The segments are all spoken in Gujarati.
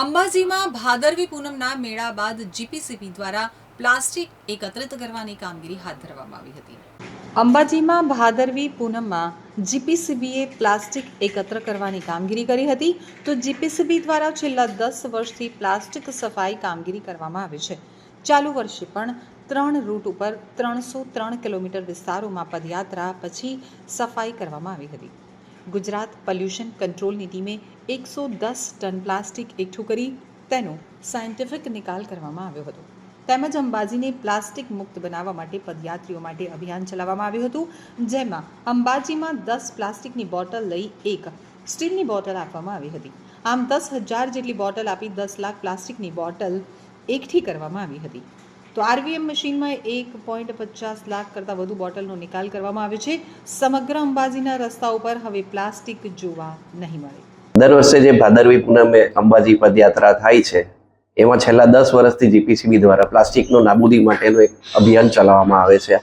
અંબાજીમાં ભાદરવી પૂનમના મેળા બાદ જીપીસીબી દ્વારા પ્લાસ્ટિક એકત્રિત કરવાની કામગીરી હાથ ધરવામાં આવી હતી. અંબાજીમાં ભાદરવી પૂનમમાં જીપીસીબીએ પ્લાસ્ટિક એકત્ર કરવાની કામગીરી કરી હતી. તો જીપીસીબી દ્વારા છેલ્લા દસ વર્ષથી પ્લાસ્ટિક સફાઈ કામગીરી કરવામાં આવી છે. ચાલુ વર્ષે પણ ત્રણ રૂટ ઉપર ત્રણસો ત્રણ કિલોમીટર વિસ્તારોમાં પદયાત્રા પછી સફાઈ કરવામાં આવી હતી. ગુજરાત પોલ્યુશન કંટ્રોલની ટીમે એકસો દસ ટન પ્લાસ્ટિક એકઠું કરી તેનો સાયન્ટિફિક નિકાલ કરવામાં આવ્યો હતો. તેમજ અંબાજીને પ્લાસ્ટિક મુક્ત બનાવવા માટે પદયાત્રીઓ માટે અભિયાન ચલાવવામાં આવ્યું હતું, જેમાં અંબાજીમાં દસ પ્લાસ્ટિકની બોટલ લઈ એક સ્ટીલની બોટલ આપવામાં આવી હતી. આમ દસ હજાર જેટલી બોટલ આપી દસ લાખ પ્લાસ્ટિકની બોટલ એકઠી કરવામાં આવી હતી. તો આરવીએમ મશીનમાં એક પોઈન્ટ પચાસ લાખ કરતાં વધુ બોટલનો નિકાલ કરવામાં આવે છે. સમગ્ર અંબાજીના રસ્તા ઉપર હવે પ્લાસ્ટિક જોવા નહીં મળે. દર વર્ષે જે ભાદરવી પૂનમે અંબાજી પદયાત્રા થાય છે, એમાં છેલ્લા દસ વર્ષથી જીપીસીબી દ્વારા પ્લાસ્ટિકનો નાબૂદી માટેનું એક અભિયાન ચલાવવામાં આવે છે.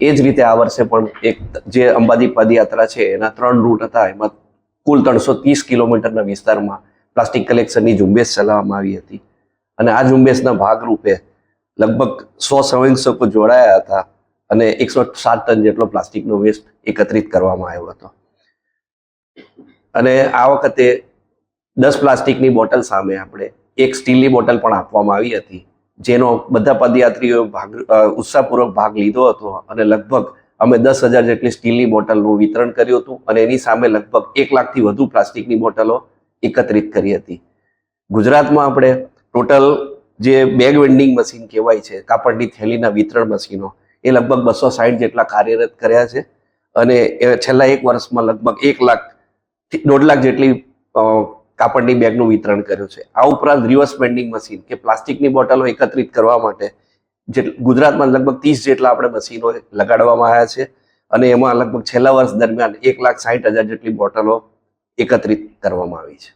એ જ રીતે આ વર્ષે પણ એક જે અંબાજી પદયાત્રા છે, એના ત્રણ રૂટ હતા. એમાં કુલ ત્રણસો ત્રીસ કિલોમીટરના વિસ્તારમાં પ્લાસ્ટિક કલેક્શનની ઝુંબેશ ચલાવવામાં આવી હતી. અને આ ઝુંબેશના ભાગરૂપે લગભગ સો સ્વયંસેવકો જોડાયા હતા અને એકસો સાત ટન જેટલો પ્લાસ્ટિકનો વેસ્ટ એકત્રિત કરવામાં આવ્યો હતો. અને આ વખતે દસ પ્લાસ્ટિકની બોટલ સામે આપણે એક સ્ટીલની બોટલ પણ આપવામાં આવી હતી, જેનો બધા પદયાત્રીઓએ ભાગ ઉત્સાહપૂર્વક ભાગ લીધો હતો અને લગભગ અમે દસ હજાર જેટલી સ્ટીલની બોટલનું વિતરણ કર્યું હતું અને એની સામે લગભગ એક લાખથી વધુ પ્લાસ્ટિકની બોટલો એકત્રિત કરી હતી. ગુજરાતમાં આપણે ટોટલ જે બેગ વેન્ડિંગ મશીન કહેવાય છે, કાપડની થેલીના વિતરણ મશીનો એ લગભગ બસો સાઠ જેટલા કાર્યરત કર્યા છે. અને છેલ્લા એક વર્ષમાં લગભગ એક લાખ દોઢ લાખ જેટલી કાપડની બેગનું વિતરણ કર્યું છે. આ ઉપરાંત રિવર્સ વેન્ડિંગ મશીન કે પ્લાસ્ટિકની બોટલો એકત્રિત કરવા માટે જે ગુજરાતમાં લગભગ ત્રીસ જેટલા આપણે મશીનો લગાડવામાં આવ્યા છે. અને એમાં લગભગ છેલ્લા વર્ષ દરમિયાન એક લાખ સાઠ હજાર જેટલી બોટલો એકત્રિત કરવામાં આવી છે.